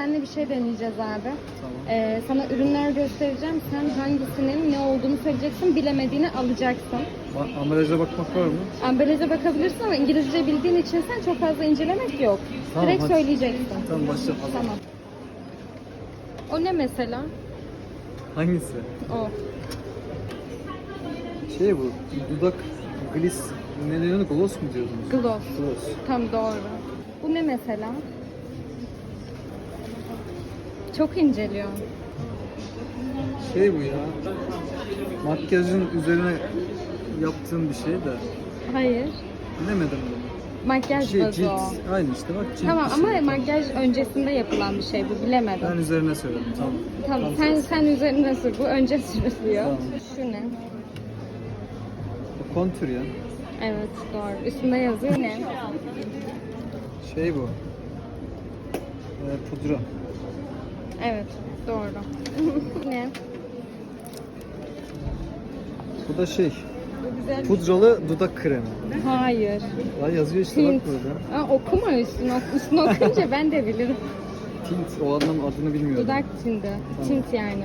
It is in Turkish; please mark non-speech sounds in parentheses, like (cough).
seninle bir şey deneyeceğiz abi. Tamam. Ee, sana ürünler göstereceğim. Sen hangisinin ne olduğunu söyleyeceksin. Bilemediğini alacaksın. Ba- Ambalaja bakmak var mı? Ambalaja bakabilirsin ama İngilizce bildiğin için sen çok fazla incelemek yok. Tamam, Direkt hadi. söyleyeceksin. Tamam başlayalım. Tamam. O ne mesela? Hangisi? O. Şey bu, dudak glis, ne diyorsun? Gloss mu diyordunuz? Gloss. Gloss. Tam doğru. Bu ne mesela? Çok inceliyor. Şey bu ya, makyajın üzerine yaptığım bir şey de Hayır. bilemedim. Makyaj Şey, bazı cilt, o. aynı işte bak cilt Tamam bir ama şey. makyaj öncesinde yapılan bir şey bu bilemedim. Ben üzerine söyledim, tamam. Tamam sen sen üzerine sür. Bu önce sürülüyor. Tamam. Şu ne? Bu kontür ya. Evet doğru. Üstünde yazıyor ne? Şey bu. Ee, pudra. Evet doğru. (laughs) ne? Bu da şey, Bu güzel. pudralı dudak kremi. Hayır. Ya yazıyor işte Tint. bak burada. Aa, okuma üstüne. ok- Üstüne okuyunca ben de bilirim. Tint, o anlam adını bilmiyorum. Dudak tinti. Tamam. Tint yani.